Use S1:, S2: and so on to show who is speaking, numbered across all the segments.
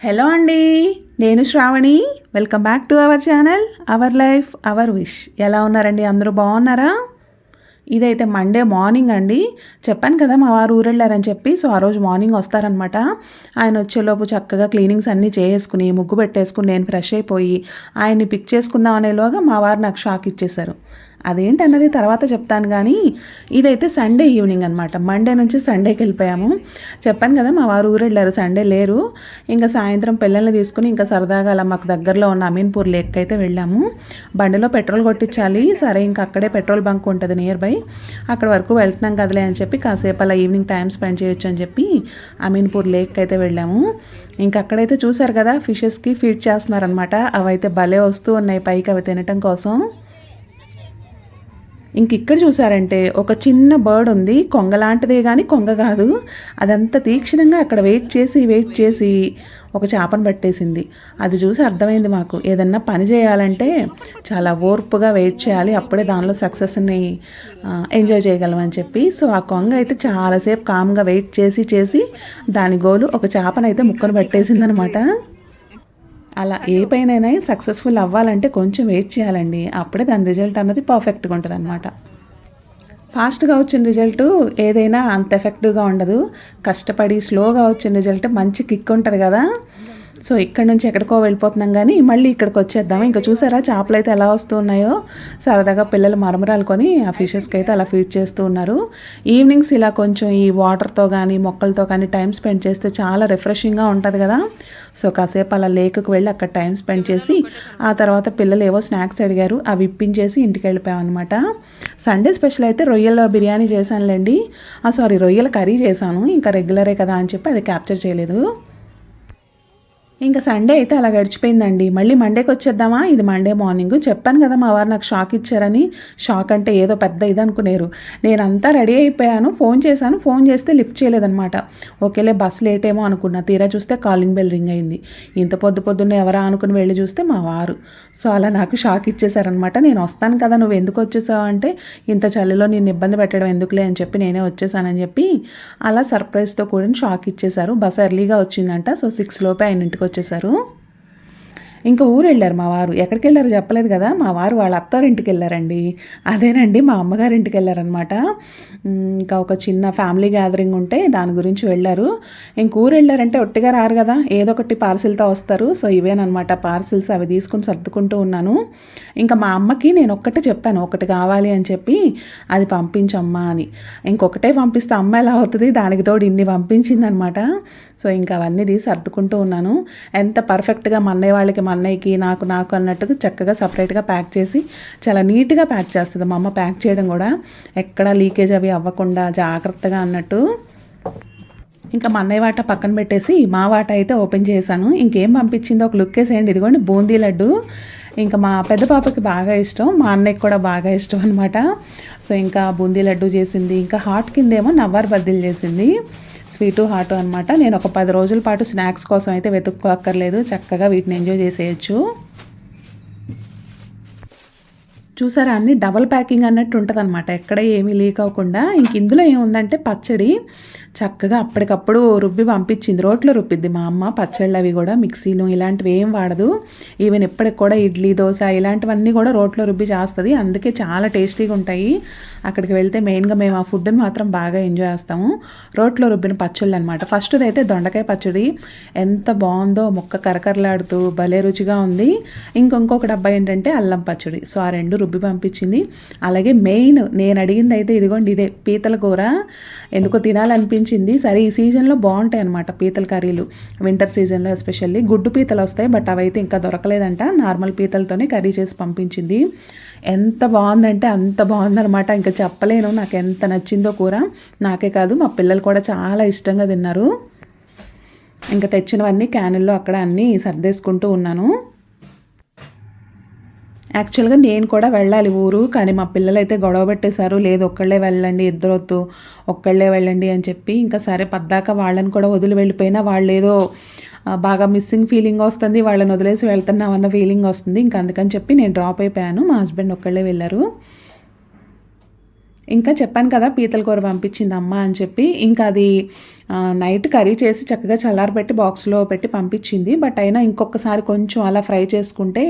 S1: Hello అండి నేను Shravani. Welcome back to our channel our life our wish ఎలా ఉన్నారండి? అందరూ బాగున్నారా? ఇదైతే మండే మార్నింగ్ అండి. చెప్పాను కదా మా వారు ఊరెళ్ళారని చెప్పి సో ఆ రోజు మార్నింగ్ వస్తారనమాట ఆయన వచ్చేలోపు చక్కగా క్లీనింగ్స్ అన్నీ చేసుకుని ముగ్గు పెట్టేసుకుని నేను ఫ్రెష్ అయిపోయి ఆయన్ని పిక్ చేసుకుందాం అనేలోగా మా వారు నాకు షాక్ ఇచ్చేశారు. అదేంటన్నది తర్వాత చెప్తాను కానీ ఇదైతే సండే ఈవినింగ్ అనమాట మండే నుంచి సండేకి వెళ్ళిపోయాము. చెప్పాను కదా మా వారు ఊరు వెళ్ళారు సండే లేరు. ఇంకా సాయంత్రం పిల్లల్ని తీసుకుని ఇంకా సరదాగా అలా మాకు దగ్గరలో ఉన్న అమీన్పూర్ లేక్ అయితే వెళ్ళాము. బండిలో పెట్రోల్ కొట్టించాలి. సరే ఇంకా అక్కడే పెట్రోల్ బంక్ ఉంటుంది నియర్ బై అక్కడ వరకు వెళ్తున్నాం కదలే అని చెప్పి కాసేపు అలా ఈవినింగ్ టైం స్పెండ్ చేయొచ్చు అని చెప్పి అమీన్పూర్ లేక్ అయితే వెళ్ళాము. ఇంకా అక్కడైతే చూసారు కదా ఫిషెస్కి ఫీడ్ చేస్తున్నారనమాట అవైతే భలే వస్తూ ఉన్నాయి పైకి అవి తినటం కోసం. ఇంక ఇక్కడ చూసారంటే ఒక చిన్న బర్డ్ ఉంది. కొంగ లాంటిదే కానీ కొంగ కాదు. అదంతా తీక్షణంగా అక్కడ వెయిట్ చేసి వెయిట్ చేసి ఒక చేపను పట్టేసింది. అది చూసి అర్థమైంది మాకు. ఏదన్నా పని చేయాలంటే చాలా ఓర్పుగా వెయిట్ చేయాలి. అప్పుడే దానిలో సక్సెస్ని ఎంజాయ్ చేయగలం అని చెప్పి. సో ఆ కొంగ అయితే చాలాసేపు కామ్గా వెయిట్ చేసి చేసి దాని గోలు ఒక చేపనైతే ముక్కను పట్టేసిందనమాట. అలా ఏ పైనైనా సక్సెస్ఫుల్ అవ్వాలంటే కొంచెం వెయిట్ చేయాలండి. అప్పుడే దాని రిజల్ట్ అన్నది పర్ఫెక్ట్గా ఉంటుంది అనమాట ఫాస్ట్గా వచ్చిన రిజల్ట్ ఏదైనా అంత ఎఫెక్టివ్గా ఉండదు. కష్టపడి స్లోగా వచ్చిన రిజల్ట్ మంచి కిక్ ఉంటుంది కదా. సో ఇక్కడ నుంచి ఎక్కడికో వెళ్ళిపోతున్నాం కానీ మళ్ళీ ఇక్కడికి వచ్చేద్దాం. ఇంకా చూసారా చేపలు అయితే ఎలా వస్తూ ఉన్నాయో సరదాగా పిల్లలు మరమరాలు కొని ఆ ఫిషెస్కి అయితే అలా ఫీడ్ చేస్తూ ఉన్నారు. ఈవినింగ్స్ ఇలా కొంచెం ఈ వాటర్తో కానీ మొక్కలతో కానీ టైం స్పెండ్ చేస్తే చాలా రిఫ్రెషింగ్గా ఉంటుంది కదా. సో కాసేపు అలా లేకుకు వెళ్ళి అక్కడ టైం స్పెండ్ చేసి ఆ తర్వాత పిల్లలు ఏవో స్నాక్స్ అడిగారు. అవి ఇప్పించేసి ఇంటికి వెళ్ళిపోయామన్నమాట సండే స్పెషల్ అయితే రొయ్యల బిర్యానీ చేశానులేండి. సారీ రొయ్యల కర్రీ చేశాను. ఇంకా రెగ్యులరే కదా అని చెప్పి అది క్యాప్చర్ చేయలేదు. ఇంకా సండే అయితే అలా గడిచిపోయిందండి. మళ్ళీ మండేకి వచ్చేద్దామా? ఇది మండే మార్నింగ్ చెప్పాను కదా మా వారు నాకు షాక్ ఇచ్చారని. షాక్ అంటే ఏదో పెద్ద ఇది అనుకునేరు. నేను అంతా రెడీ అయిపోయాను. ఫోన్ చేశాను. ఫోన్ చేస్తే లిఫ్ట్ చేయలేదనమాట ఓకేలే బస్ లేట్ ఏమో అనుకున్నా. తీరా చూస్తే కాలింగ్ బెల్ రింగ్ అయింది. ఇంత పొద్దు పొద్దున్న ఎవరా అనుకుని వెళ్ళి చూస్తే మా వారు. సో అలా నాకు షాక్ ఇచ్చేశారనమాట నేను వస్తాను కదా నువ్వు ఎందుకు వచ్చేసావు అంటే ఇంత చలిలో నేను ఇబ్బంది పెట్టడం ఎందుకులే అని చెప్పి నేనే వచ్చేసానని చెప్పి అలా సర్ప్రైజ్తో కూడిన షాక్ ఇచ్చేశారు. బస్ ఎర్లీగా వచ్చిందంట. సో సిక్స్ లోపే ఆయన ఇంటికి వచ్చేసారు ఇంకా ఊరు వెళ్ళారు మా వారు. ఎక్కడికి వెళ్ళారు చెప్పలేదు కదా. మా వారు వాళ్ళ అత్తారింటికి వెళ్ళారండి అదేనండి మా అమ్మగారింటికి వెళ్ళారనమాట ఇంకా ఒక చిన్న ఫ్యామిలీ గ్యాదరింగ్ ఉంటే దాని గురించి వెళ్ళారు. ఇంక ఊరు వెళ్ళారంటే ఒట్టిగా రారు కదా. ఏదో ఒకటి పార్సిల్తో వస్తారు. సో ఇవేనమాట పార్సిల్స్ అవి తీసుకుని సర్దుకుంటూ ఉన్నాను. ఇంకా మా అమ్మకి నేను ఒక్కటే చెప్పాను. ఒకటి కావాలి అని చెప్పి అది పంపించమ్మా అని. ఇంకొకటే పంపిస్తే అమ్మ ఎలా అవుతుంది? దానికి తోడు ఇన్ని పంపించిందనమాట. సో ఇంకా అవన్నీ తీసి సర్దుకుంటూ ఉన్నాను. ఎంత పర్ఫెక్ట్గా మా వాళ్ళకి మన అన్నయ్యకి నాకు నాకు అన్నట్టుగా చక్కగా సపరేట్గా ప్యాక్ చేసి చాలా నీట్గా ప్యాక్ చేస్తుంది. మా అమ్మ ప్యాక్ చేయడం కూడా ఎక్కడా లీకేజ్ అవి అవ్వకుండా జాగ్రత్తగా అన్నట్టు. ఇంకా మా అన్నయ్య వాట పక్కన పెట్టేసి మా వాట అయితే ఓపెన్ చేశాను. ఇంకేం పంపించిందో ఒక లుక్ వేసేయండి. ఇదిగోండి బూందీ లడ్డు. ఇంకా మా పెద్ద పాపకి బాగా ఇష్టం. మా అన్నయ్యకి కూడా బాగా ఇష్టం అనమాట సో ఇంకా బూందీ లడ్డు చేసింది. ఇంకా హాట్ కిందేమో నవ్వారు బద్దీలు చేసింది. స్వీటు హాటు అనమాట నేను ఒక పది రోజుల పాటు స్నాక్స్ కోసం అయితే వెతుక్కోక్కర్లేదు. చక్కగా వీటిని ఎంజాయ్ చేసేయచ్చు. చూసారా అన్ని డబల్ ప్యాకింగ్ అన్నట్టు ఉంటుంది అనమాట ఎక్కడ ఏమీ లీక్ అవ్వకుండా. ఇంక ఇందులో ఏముందంటే పచ్చడి. చక్కగా అప్పటికప్పుడు రుబ్బి పంపించింది. రోట్లో రుబ్బిద్ది మా అమ్మ. పచ్చళ్ళు అవి కూడా మిక్సీలు ఇలాంటివి ఏం వాడదు. ఈవెన్ ఇప్పటికి కూడా ఇడ్లీ దోశ ఇలాంటివన్నీ కూడా రోట్లో రుబ్బి చేస్తుంది. అందుకే చాలా టేస్టీగా ఉంటాయి. అక్కడికి వెళ్తే మెయిన్గా మేము ఆ ఫుడ్ని మాత్రం బాగా ఎంజాయ్ చేస్తాము. రోట్లో రుబ్బిన పచ్చళ్ళు అనమాట ఫస్ట్ది అయితే దొండకాయ పచ్చడి. ఎంత బాగుందో ముక్క కరకరలాడుతూ భలే రుచిగా ఉంది. ఇంకొక డబ్బా ఏంటంటే అల్లం పచ్చడి. సో ఆ రెండు రుబ్బి పంపించింది. అలాగే మెయిన్ నేను అడిగింది అయితే ఇదిగోండి ఇదే పీతల కూర. ఎందుకో తినాలనిపించింది అనిపించింది. సరే ఈ సీజన్లో బాగుంటాయి అనమాట పీతల కర్రీలు. వింటర్ సీజన్లో ఎస్పెషల్లీ గుడ్డు పీతలు వస్తాయి బట్ అవైతే ఇంకా దొరకలేదంట. నార్మల్ పీతలతోనే కర్రీ చేసి పంపించింది. ఎంత బాగుందంటే అంత బాగుందనమాట ఇంకా చెప్పలేను నాకు ఎంత నచ్చిందో కూర. నాకే కాదు మా పిల్లలు కూడా చాలా ఇష్టంగా తిన్నారు. ఇంకా తెచ్చినవన్నీ క్యానుల్లో అక్కడ అన్నీ సర్దేసుకుంటూ ఉన్నాను. యాక్చువల్గా నేను కూడా వెళ్ళాలి ఊరు కానీ మా పిల్లలు అయితే గొడవ పెట్టేశారు. లేదు ఒక్కళ్ళే వెళ్ళండి ఇద్దరొద్దు ఒక్కళ్ళే వెళ్ళండి అని చెప్పి ఇంకా సరే పద్దాక వాళ్ళని కూడా వదిలి వెళ్ళిపోయినా వాళ్ళు ఏదో బాగా మిస్సింగ్ ఫీలింగ్ వస్తుంది వాళ్ళని వదిలేసి వెళ్తున్నాం అన్న ఫీలింగ్ వస్తుంది. ఇంకా అందుకని చెప్పి నేను డ్రాప్ అయిపోయాను. మా హస్బెండ్ ఒక్కళ్ళే వెళ్ళారు. ఇంకా చెప్పాను కదా పీతల కూర పంపించింది అమ్మ అని చెప్పి. ఇంకా అది నైట్ కర్రీ చేసి చక్కగా చల్లారబెట్టి బాక్స్లో పెట్టి పంపించింది. బట్ అయినా ఇంకొకసారి కొంచెం అలా ఫ్రై చేసుకుంటే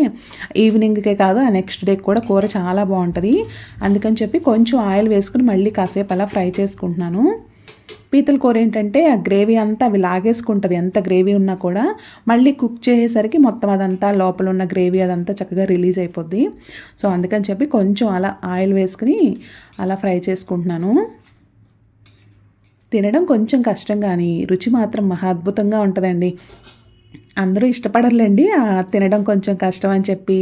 S1: ఈవినింగ్కే కాదు ఆ నెక్స్ట్ డే కూడా కూర చాలా బాగుంటుంది. అందుకని చెప్పి కొంచెం ఆయిల్ వేసుకుని మళ్ళీ కాసేపు అలా ఫ్రై చేసుకుంటున్నాను. పీతల కూర ఏంటంటే ఆ గ్రేవీ అంతా అవి లాగేసుకుంటుంది. ఎంత గ్రేవీ ఉన్నా కూడా మళ్ళీ కుక్ చేసేసరికి మొత్తం అదంతా లోపల ఉన్న గ్రేవీ అదంతా చక్కగా రిలీజ్ అయిపోద్ది. సో అందుకని చెప్పి కొంచెం అలా ఆయిల్ వేసుకుని అలా ఫ్రై చేసుకుంటున్నాను. తినడం కొంచెం కష్టం కానీ రుచి మాత్రం మహా అద్భుతంగా ఉంటుందండి. అందరూ ఇష్టపడర్లేండి. తినడం కొంచెం కష్టం అని చెప్పి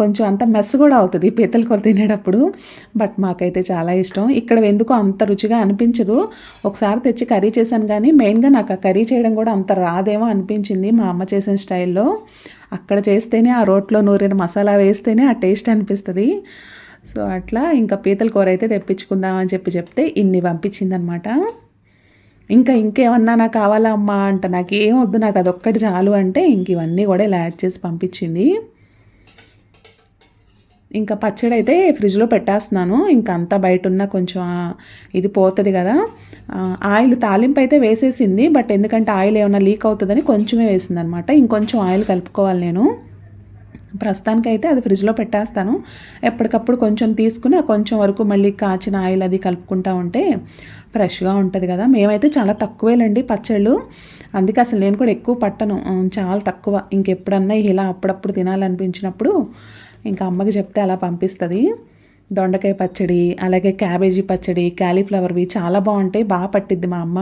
S1: కొంచెం అంత మెస్ కూడా అవుతుంది పీతల కూర తినేటప్పుడు. బట్ మాకైతే చాలా ఇష్టం. ఇక్కడ ఎందుకో అంత రుచిగా అనిపించదు. ఒకసారి తెచ్చి కర్రీ చేశాను కానీ మెయిన్గా నాకు ఆ కర్రీ చేయడం కూడా అంత రాదేమో అనిపించింది మా అమ్మ చేసిన స్టైల్లో. అక్కడ చేస్తేనే ఆ రోట్లో నూరిన మసాలా వేస్తేనే ఆ టేస్ట్ అనిపిస్తుంది. సో అట్లా ఇంకా పీతల కూర అయితే తెప్పించుకుందామని చెప్పి చెప్తే ఇన్ని పంపించిందనమాట. ఇంకా ఇంకేమన్నా నాకు కావాలా అమ్మా అంట. నాకు ఏం వద్దు నాకు అదొక్కటి చాలు అంటే ఇంక ఇవన్నీ కూడా ఇలా యాడ్ చేసి పంపించింది. ఇంకా పచ్చడి అయితే ఫ్రిడ్జ్లో పెట్టేస్తున్నాను. ఇంకా అంతా బయట ఉన్న కొంచెం ఇది పోతుంది కదా. ఆయిల్ తాలింపు అయితే వేసేసింది బట్ ఎందుకంటే ఆయిల్ ఏమైనా లీక్ అవుతుందని కొంచెమే వేసింది అనమాట ఇంకొంచెం ఆయిల్ కలుపుకోవాలి నేను. ప్రస్తుతానికైతే అది ఫ్రిడ్జ్లో పెట్టేస్తాను. ఎప్పటికప్పుడు కొంచెం తీసుకుని ఆ కొంచెం వరకు మళ్ళీ కాచిన ఆయిల్ అది కలుపుకుంటా ఉంటే ఫ్రెష్గా ఉంటుంది కదా. మేమైతే చాలా తక్కువేలండి పచ్చళ్ళు. అందుకే అసలు నేను కూడా ఎక్కువ పట్టను. చాలా తక్కువ. ఇంకెప్పుడన్నా ఇలా అప్పుడప్పుడు తినాలనిపించినప్పుడు ఇంకా అమ్మకి చెప్తే అలా పంపిస్తుంది. దొండకాయ పచ్చడి అలాగే క్యాబేజీ పచ్చడి క్యాలీఫ్లవర్వి చాలా బాగుంటాయి. బాగా పట్టిద్ది మా అమ్మ.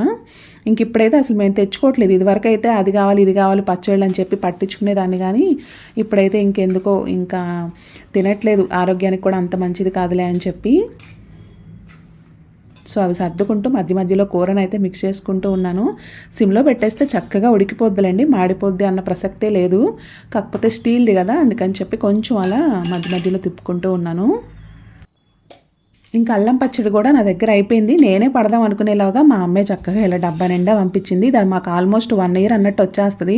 S1: ఇంక ఇప్పుడైతే అసలు మేము తెచ్చుకోవట్లేదు. ఇదివరకు అయితే అది కావాలి ఇది కావాలి పచ్చళ్ళు అని చెప్పి పట్టించుకునేదాన్ని కానీ ఇప్పుడైతే ఇంకెందుకో ఇంకా తినట్లేదు. ఆరోగ్యానికి కూడా అంత మంచిది కాదులే అని చెప్పి. సో అవి సర్దుకుంటూ మధ్య మధ్యలో కూరను అయితే మిక్స్ చేసుకుంటూ ఉన్నాను. సిమ్లో పెట్టేస్తే చక్కగా ఉడికిపోద్దులేండి మాడిపోద్ది అన్న ప్రసక్తే లేదు. కాకపోతే స్టీల్ది కదా అందుకని చెప్పి కొంచెం అలా మధ్య మధ్యలో తిప్పుకుంటూ ఉన్నాను. ఇంకా అల్లం పచ్చడి కూడా నా దగ్గర అయిపోయింది. నేనే పడదాం అనుకునేలాగా మా అమ్మే చక్కగా ఇలా డబ్బా నిండా పంపించింది. దాని మాకు ఆల్మోస్ట్ వన్ ఇయర్ అన్నట్టు వచ్చేస్తుంది.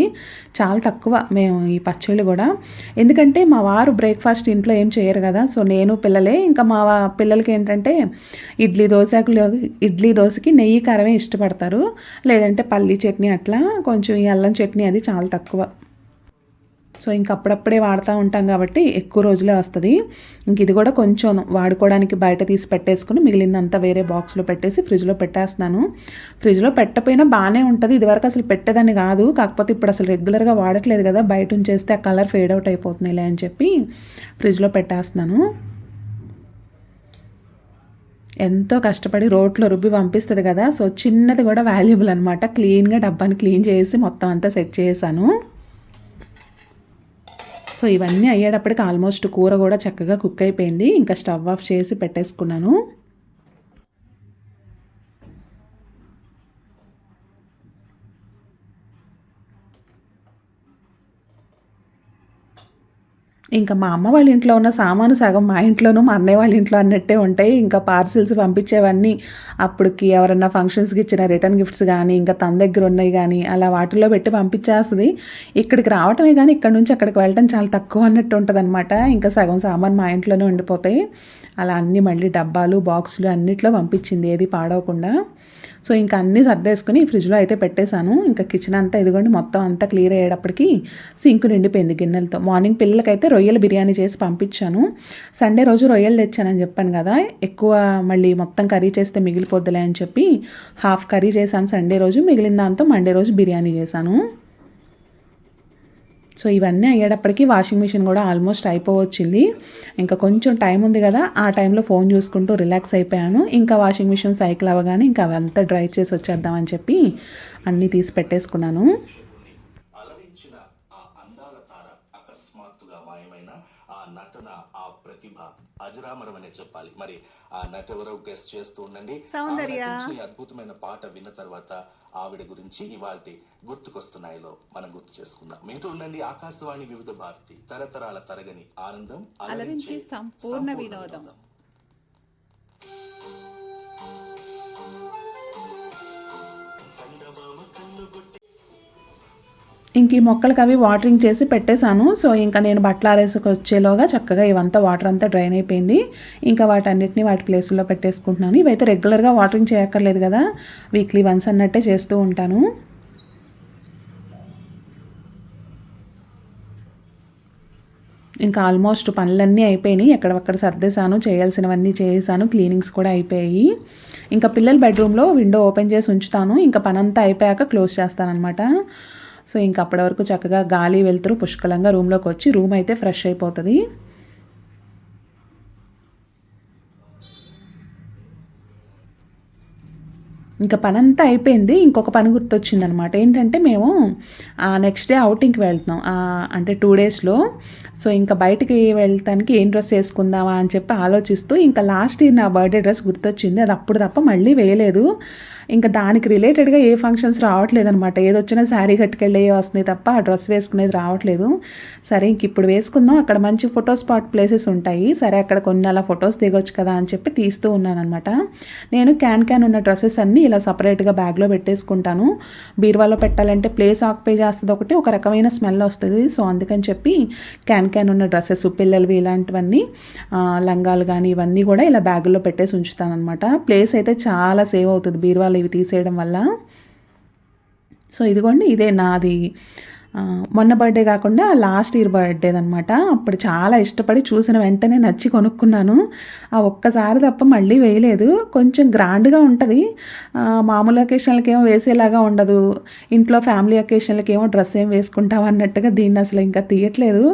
S1: చాలా తక్కువ మేము ఈ పచ్చళ్ళు కూడా. ఎందుకంటే మా వారు బ్రేక్ఫాస్ట్ ఇంట్లో ఏం చేయరు కదా. సో నేను పిల్లలే. ఇంకా మా పిల్లలకి ఏంటంటే ఇడ్లీ దోశకులు ఇడ్లీ దోశకి నెయ్యి కారమే ఇష్టపడతారు. లేదంటే పల్లీ చట్నీ అట్లా. కొంచెం ఈ అల్లం చట్నీ అది చాలా తక్కువ. సో ఇంక అప్పుడప్పుడే వాడుతూ ఉంటాం కాబట్టి ఎక్కువ రోజులే వస్తుంది. ఇంక ఇది కూడా కొంచెం వాడుకోవడానికి బయట తీసి పెట్టేసుకుని మిగిలిందంతా వేరే బాక్స్లో పెట్టేసి ఫ్రిడ్జ్లో పెట్టేస్తున్నాను. ఫ్రిడ్జ్లో పెట్టపోయినా బాగానే ఉంటుంది. ఇదివరకు అసలు పెట్టేదాన్ని కాదు. కాకపోతే ఇప్పుడు అసలు రెగ్యులర్గా వాడట్లేదు కదా. బయట ఉంచేస్తే ఆ కలర్ ఫేడ్ అవుట్ అయిపోతుందిలే అని చెప్పి ఫ్రిడ్జ్లో పెట్టేస్తున్నాను. ఎంతో కష్టపడి రోట్లో రుబ్బి పంపిస్తుంది కదా. సో చిన్నది కూడా వాల్యుబుల్ అనమాట క్లీన్గా డబ్బాని క్లీన్ చేసి మొత్తం అంతా సెట్ చేశాను సో ఇవన్నీ అయ్యేటప్పటికి ఆల్మోస్ట్ కూర కూడా చక్కగా కుక్ అయిపోయింది. ఇంకా స్టవ్ ఆఫ్ చేసి పెట్టేసుకున్నాను. ఇంకా మా అమ్మ వాళ్ళ ఇంట్లో ఉన్న సామాను సగం మా ఇంట్లోనూ మా అన్నయ్య వాళ్ళ ఇంట్లో అన్నట్టే ఉంటాయి. ఇంకా పార్సిల్స్ పంపించేవన్నీ అప్పటికి ఎవరన్నా ఫంక్షన్స్కి ఇచ్చిన రిటర్న్ గిఫ్ట్స్ కానీ ఇంకా తన దగ్గర ఉన్నాయి కానీ అలా వాటిల్లో పెట్టి పంపించేస్తుంది. ఇక్కడికి రావటమే కానీ ఇక్కడ నుంచి అక్కడికి వెళ్ళటం చాలా తక్కువ అన్నట్టు ఉంటుంది ఇంకా సగం సామాన్ మా ఇంట్లోనే ఉండిపోతాయి. అలా అన్నీ మళ్ళీ డబ్బాలు బాక్సులు అన్నిట్లో పంపించింది ఏది పాడవకుండా. సో ఇంకా అన్నీ సర్దేసుకుని ఫ్రిడ్జ్లో అయితే పెట్టేశాను. ఇంకా కిచెన్ అంతా ఇదిగోండి మొత్తం అంతా క్లియర్ అయ్యేటప్పటికి సింక్ నిండిపోయింది గిన్నెలతో. మార్నింగ్ పిల్లలకైతే రొయ్యల బిర్యానీ చేసి పంపించాను. సండే రోజు రొయ్యలు తెచ్చానని చెప్పాను కదా ఎక్కువ మళ్ళీ మొత్తం కర్రీ చేస్తే మిగిలిపోద్దులే అని చెప్పి హాఫ్ కర్రీ చేశాను. సండే రోజు మిగిలిన దాంతో మండే రోజు బిర్యానీ చేశాను. సో ఇవన్నీ అయ్యేటప్పటికి వాషింగ్ మిషన్ కూడా ఆల్మోస్ట్ అయిపోవచ్చింది. ఇంకా కొంచెం టైం ఉంది కదా ఆ టైంలో ఫోన్ చూసుకుంటూ రిలాక్స్ అయిపోయాను. ఇంకా వాషింగ్ మిషన్ సైకిల్ అవ్వగానే ఇంకా అవంతా డ్రై చేసి వచ్చేద్దామని చెప్పి అన్నీ తీసి పెట్టేసుకున్నాను
S2: అలరించిన ఆ అందాల తార అకస్మాత్తుగా మాయమైన ఆ నటన ఆ ప్రతిభ అజరామరమనే చెప్పాలి. మరి ఆ నట ఎవరో గెస్ట్ చేస్తూ ఉండండి. ఈ అద్భుతమైన పాట విన్న తర్వాత ఆవిడ గురించి ఇవాళ గుర్తుకొస్తున్నాయిలో మనం గుర్తు చేసుకుందాం. వింటూ ఉండండి ఆకాశవాణి వివిధ భారతి. తరతరాల తరగని ఆనందం
S3: అలరించి సంపూర్ణ వినోదం.
S2: కన్నుగొట్టి
S1: ఇంక ఈ మొక్కలకి అవి వాటరింగ్ చేసి పెట్టేశాను. సో ఇంకా నేను బట్టలు ఆరేసుకు వచ్చేలోగా చక్కగా ఇవంతా వాటర్ అంతా డ్రైన్ అయిపోయింది. ఇంకా వాటన్నిటిని వాటి ప్లేసుల్లో పెట్టేసుకుంటున్నాను. ఇవైతే రెగ్యులర్గా వాటరింగ్ చేయక్కర్లేదు కదా. వీక్లీ వన్స్ అన్నట్టే చేస్తూ ఉంటాను. ఇంకా ఆల్మోస్ట్ పనులన్నీ అయిపోయినాయి. ఎక్కడక్కడ సర్దేశాను చేయాల్సినవన్నీ చేసాను. క్లీనింగ్స్ కూడా అయిపోయాయి. ఇంకా పిల్లల బెడ్రూమ్లో విండో ఓపెన్ చేసి ఉంచుతాను. ఇంకా పనంతా అయిపోయాక క్లోజ్ చేస్తానమాట సో ఇంకా అప్పటి వరకు చక్కగా గాలి వెళ్తురు పుష్కలంగా రూమ్లోకి వచ్చి రూమ్ అయితే ఫ్రెష్ అయిపోతుంది. ఇంకా పని అంతా అయిపోయింది. ఇంకొక పని గుర్తొచ్చింది అనమాట ఏంటంటే మేము నెక్స్ట్ డే అవుటింగ్కి వెళ్తున్నాం. అంటే టూ డేస్లో సో ఇంకా బయటికి వెళ్తానికి ఏం డ్రెస్ వేసుకుందామా అని చెప్పి ఆలోచిస్తూ ఇంకా లాస్ట్ ఇయర్ నా బర్త్డే డ్రెస్ గుర్తొచ్చింది. అది అప్పుడు తప్ప మళ్ళీ వేయలేదు. ఇంకా దానికి రిలేటెడ్గా ఏ ఫంక్షన్స్ రావట్లేదు అనమాట ఏదొచ్చినా శారీ కట్టుకెళ్ళే వస్తున్నాయి తప్ప ఆ డ్రెస్ వేసుకునేది రావట్లేదు. సరే ఇంక ఇప్పుడు వేసుకుందాం. అక్కడ మంచి ఫోటో స్పాట్ ప్లేసెస్ ఉంటాయి. సరే అక్కడ కొన్ని అలా ఫొటోస్ దిగొచ్చు కదా అని చెప్పి తీస్తూ ఉన్నాను అనమాట నేను క్యాన్ క్యాన్ ఉన్న డ్రెస్సెస్ అన్నీ ఇలా సపరేట్గా బ్యాగ్లో పెట్టేసుకుంటాను. బీరువాలో పెట్టాలంటే ప్లేస్ ఆక్యుపై చేస్తుంది ఒకటి ఒక రకమైన స్మెల్ వస్తుంది. సో అందుకని చెప్పి క్యాన్ క్యాన్ ఉన్న డ్రెస్సెస్ పిల్లలవి ఇలాంటివన్నీ లంగాలు కానీ ఇవన్నీ కూడా ఇలా బ్యాగుల్లో పెట్టేసి ఉంచుతాను అనమాట ప్లేస్ అయితే చాలా సేవ్ అవుతుంది బీరువాలో ఇవి తీసేయడం వల్ల. సో ఇదిగోండి ఇదే నాది. మొన్న బర్త్డే కాకుండా లాస్ట్ ఇయర్ బర్త్డేది అనమాట అప్పుడు చాలా ఇష్టపడి చూసిన వెంటనే నచ్చి కొనుక్కున్నాను. ఆ ఒక్కసారి తప్ప మళ్ళీ వేయలేదు. కొంచెం గ్రాండ్గా ఉంటుంది. మామూలు అకేషన్లకి ఏమో వేసేలాగా ఉండదు. ఇంట్లో ఫ్యామిలీ అకేషన్లకి ఏమో డ్రెస్ ఏం వేసుకుంటాం అన్నట్టుగా దీన్ని అసలు ఇంకా తీయట్లేదు.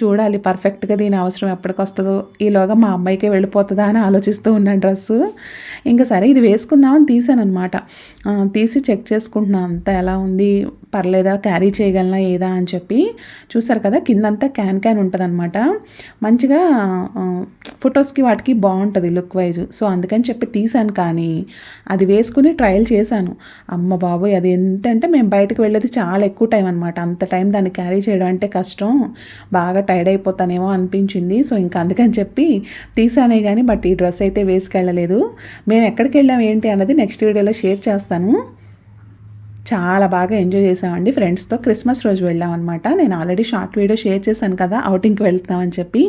S1: చూడాలి పర్ఫెక్ట్గా దీని అవసరం ఎప్పటికి వస్తుందో ఈలోగా మా అమ్మాయికే వెళ్ళిపోతుందా అని ఆలోచిస్తూ ఉన్నాను డ్రెస్సు ఇంకా సరే ఇది వేసుకుందామని తీసాను అనమాట తీసి చెక్ చేసుకుంటున్నాను అంతా ఎలా ఉంది? పర్లేదా? క్యారీ చేయగలనా? ఏదా అని చెప్పి చూసారు కదా కిందంతా క్యాన్ క్యాన్ ఉంటుంది అనమాట మంచిగా ఫొటోస్కి వాటికి బాగుంటుంది లుక్ వైజ్. సో అందుకని చెప్పి తీసాను కానీ అది వేసుకుని ట్రయల్ చేశాను. అమ్మ బాబోయ్ అది ఏంటంటే మేము బయటకు వెళ్ళేది చాలా ఎక్కువ టైం అనమాట అంత టైం దాన్ని క్యారీ చేయడం అంటే కష్టం. బాగా టైర్డ్ అయిపోతానేమో అనిపించింది. సో ఇంకా అందుకని చెప్పి తీసానే కానీ బట్ ఈ డ్రెస్ అయితే వేసుకెళ్ళలేదు. మేము ఎక్కడికి వెళ్ళాం ఏంటి అన్నది నెక్స్ట్ వీడియోలో షేర్ చేస్తాను. చాలా బాగా ఎంజాయ్ చేసామండి. ఫ్రెండ్స్తో క్రిస్మస్ రోజు వెళ్ళామన్నమాట. నేను ఆల్రెడీ షార్ట్ వీడియో షేర్ చేశాను కదా అవుటింగ్కి వెళ్తామని చెప్పి.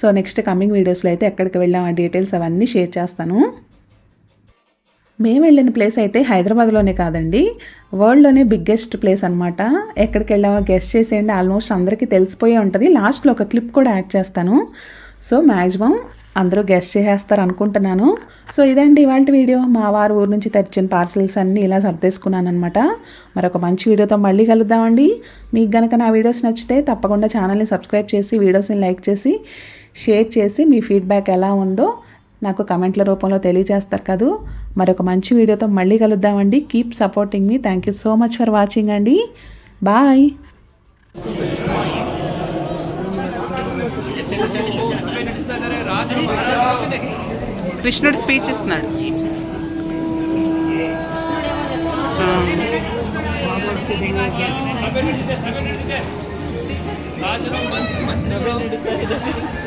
S1: సో నెక్స్ట్ కమింగ్ వీడియోస్లో అయితే ఎక్కడికి వెళ్ళాం ఆ డీటెయిల్స్ అవన్నీ షేర్ చేస్తాను. మేము వెళ్ళిన ప్లేస్ అయితే హైదరాబాద్లోనే కాదండి వరల్డ్లోనే బిగ్గెస్ట్ ప్లేస్ అనమాట ఎక్కడికి వెళ్ళామో గెస్ట్ చేసేయండి ఆల్మోస్ట్ అందరికీ తెలిసిపోయే ఉంటుంది. లాస్ట్లో ఒక క్లిప్ కూడా యాడ్ చేస్తాను. సో మ్యాక్సిమం అందరూ గెస్ట్ చేసేస్తారు అనుకుంటున్నాను. సో ఇదండి ఇవాళ వీడియో మా వారు ఊరు నుంచి తెచ్చిన పార్సిల్స్ అన్నీ ఇలా సర్దేసుకున్నాను అనమాట మరొక మంచి వీడియోతో మళ్ళీ కలుద్దామండి. మీకు గనక నా వీడియోస్ నచ్చితే తప్పకుండా ఛానల్ని సబ్స్క్రైబ్ చేసి వీడియోస్ని లైక్ చేసి షేర్ చేసి మీ ఫీడ్బ్యాక్ ఎలా ఉందో నాకు కమెంట్ల రూపంలో తెలియజేస్తారు కదూ. మరొక మంచి వీడియోతో మళ్ళీ కలుద్దామండి. Keep supporting me thank you so much for watching అండి. బాయ్ కృష్ణుడు స్పీచ్ ఇస్తున్నాడు.
S4: రాజులో మంత్రి మంత్రి